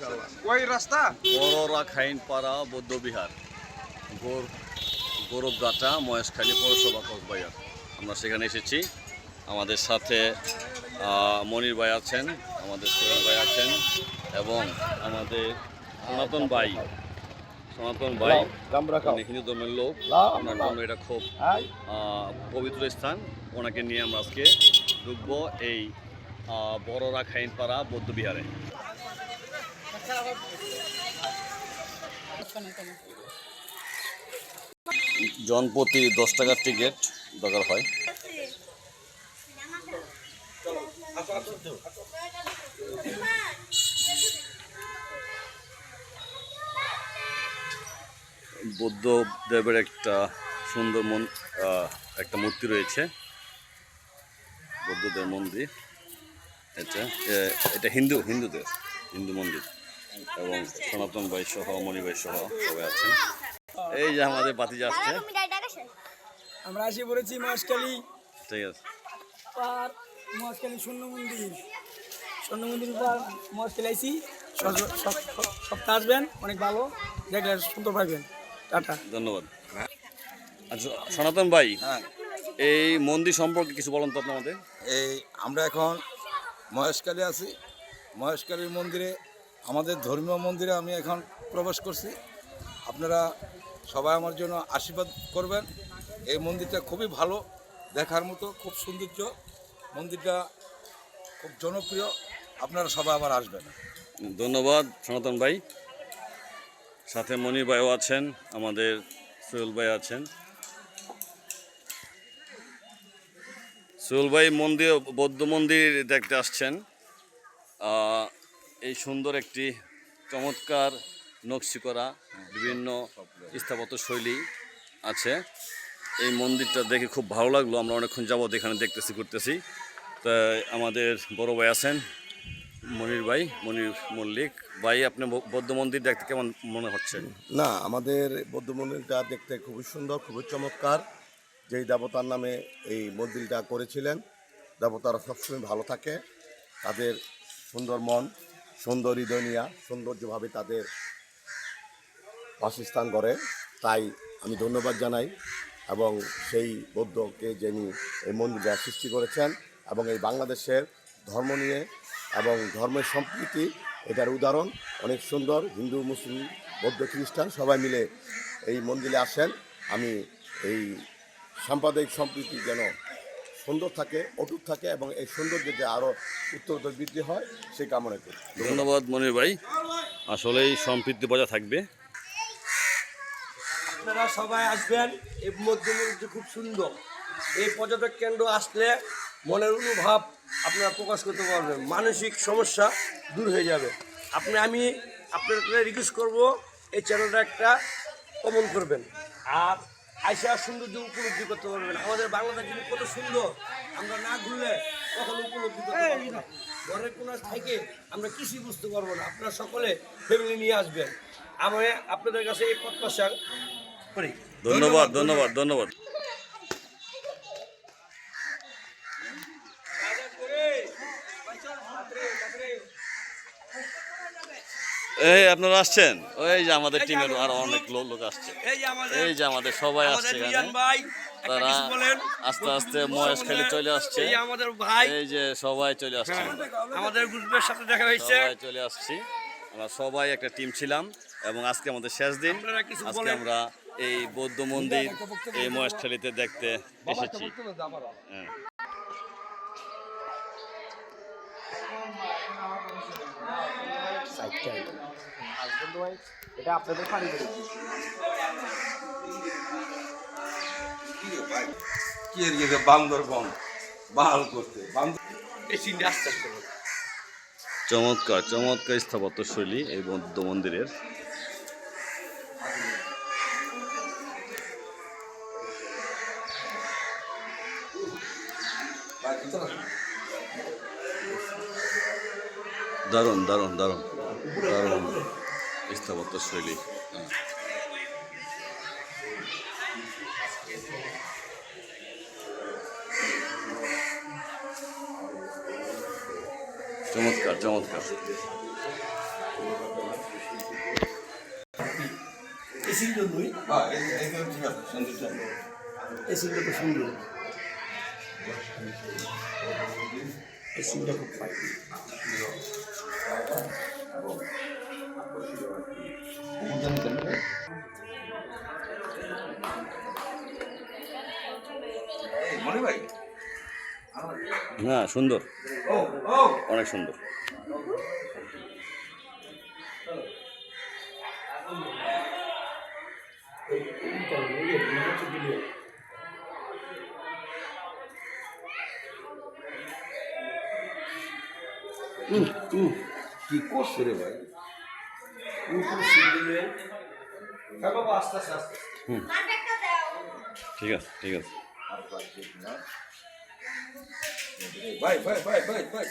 চলো ওই রাস্তা? বড়রা খাইনপাড়া বৌদ্ধবিহার গোর গৌরবগাটা মহেশখালী পৌরসভা কক্সবাজার। আমরা সেখানে এসেছি। আমাদের সাথে মনির ভাই আছেন আমাদের সোহেল ভাই আছেন এবং আমাদের সনাতন ভাই। সনাতন ভাই উনি হিন্দু ধর্মের লোক। ওনার জন্য এটা খুব পবিত্র স্থান। ওনাকে নিয়ে আমরা আজকে ঢুকবো এই আহ, বড়রা খাইনপাড়া বৌদ্ধবিহারে। জনপ্রতি দশ টাকার টিকিট দরকার হয়। বুদ্ধদেবের একটা সুন্দর মন একটা মূর্তি রয়েছে। বুদ্ধদেব মন্দির। এটা এটা হিন্দু হিন্দুদের হিন্দু মন্দির। এবং সনাতন ভাই সহ মণিভাই সহ সবাই আছেন। এই যে আমাদের বাতি যাচ্ছে আমরা এসে পড়েছি মহেশখালী। ঠিক আছে। পার মহেশখালী শূন্য মন্দির। শূন্য মন্দির পার মহেশখালী আইসি সব- সব- সব- সপ্তাহ আসবেন অনেক ভালো। দেখলে সুন্দর পাইবেন টাটা। ধন্যবাদ। আচ্ছা সনাতন ভাই হ্যাঁ। এই মন্দির সম্পর্কে কিছু বলুন তো আমাদের এই আমরা এখন মহেশকালী আছি। মহেশকালীর মন্দিরে আমাদের ধর্মীয় মন্দিরে আমি এখন প্রবেশ করছি। আপনারা সবাই আমার জন্য আশীর্বাদ করবেন। এই মন্দিরটা খুবই ভালো দেখার মতো খুব সৌন্দর্য। মন্দিরটা খুব জনপ্রিয়। আপনারা সবাই আবার আসবেন। ধন্যবাদ সনাতন ভাই। সাথে মনির ভাইও আছেন আমাদের সোহেল ভাই আছেন। সোহেল ভাই মন্দির, বৌদ্ধ মন্দির দেখতে আসছেন। এই সুন্দর একটি চমৎকার নকশি করা বিভিন্ন স্থাপত্য শৈলী আছে। এই মন্দিরটা দেখে খুব ভালো লাগল। আমরা অনেকক্ষণ যাবত এখানে দেখতেছি করতেছি তা আমাদের বড় ভাই আছেন, মনির ভাই, মনির মল্লিক। ভাই, আপনি বৌদ্ধ মন্দির দেখতে কেমন মনে হচ্ছে? না, আমাদের বৌদ্ধ মন্দিরটা দেখতে খুবই সুন্দর, খুবই চমৎকার। যেই দেবতার নামে এই মন্দিরটা করেছিলেন, দেবতারা সবসময় ভালো থাকে। তাদের সুন্দর মন, সুন্দর হৃদয় নিয়া সৌন্দর্যভাবে তাদের বাসস্থান করে তাই আমি ধন্যবাদ জানাই এবং সেই বৌদ্ধকে যিনি এই মন্দিরটা সৃষ্টি করেছেন এবং এই বাংলাদেশের ধর্ম নিয়ে এবং ধর্মের সম্প্রীতি, এটার উদাহরণ। অনেক সুন্দর হিন্দু, মুসলিম, বৌদ্ধ, খ্রিস্টান সবাই মিলে এই মন্দিরে আসেন। আমি এই সাম্প্রদায়িক সম্প্রীতি যেন সুন্দর থাকে অটুট থাকে এবং এই সৌন্দর্য যে আরও উত্তরোত্তর বৃদ্ধি হয় সেই কামনা করি। ধন্যবাদ মনির ভাই। আসলে এই সম্পৃক্তি বজায় থাকবে। আপনারা সবাই আসবেন এই মধ্যমন্ত্রী খুব সুন্দর। এই পর্যটক কেন্দ্র আসলে মনের অনুভব আপনারা প্রকাশ করতে পারবেন। মানসিক সমস্যা দূর হয়ে যাবে। আপনি আমি আপনার রিকোয়েস্ট করব এই চ্যানেলটা একটা কমন করবেন। আর আইসা সৌন্দর্য উপলব্ধি করতে পারবেন আমাদের বাংলাদেশ কিন্তু কত সুন্দর। আমরা না ঘুরলে কখন উপলব্ধি করতে পারব না। ঘরের কোনো থেকে আমরা কিছুই বুঝতে পারব না। আপনারা সকলে ফ্যামিলি নিয়ে আসবেন। আমি আপনাদের কাছে এই প্রত্যাশা করি। ধন্যবাদ ধন্যবাদ ধন্যবাদ। এই আপনারা আসছেন? ওই যে আমাদের টিমের আরও অনেক লোক আসছে। এই যে আমাদের সবাই আসছে এখানে। তারা আস্তে আস্তে মহেশখালী চলে আসছে। এই যে আমাদের ভাই। এই যে সবাই চলে আসছে। আমাদের গ্রুপের সাথে দেখা হয়েছে। সবাই চলে আসছি। আমরা সবাই একটা টিম ছিলাম এবং আজকে আমাদের শেষ দিন। আজকে আমরা এই বৌদ্ধ মন্দির এই মহেশখালীতে দেখতে এসেছি। হ্যাঁ কি এর বান্দরবন বাহাল করতে বান্দর এই সিনটা আস্তে আস্তে চমৎকার চমৎকার স্থাপত্য শৈলী এই বৌদ্ধ মন্দিরের। দারুণ দারুণ দারুণ। দারুণ স্থাপত্য শৈলী। চমৎকার চমৎকার। হ্যাঁ এই- এইগুলো ঠিক সুন্দর। সিনটা খুব না সুন্দর। অনেক সুন্দর। কি করছে রে ভাই? হ্যাঁ ঠিক আছে ঠিক আছে। ভাই ভাই ভাই ভাই ভাই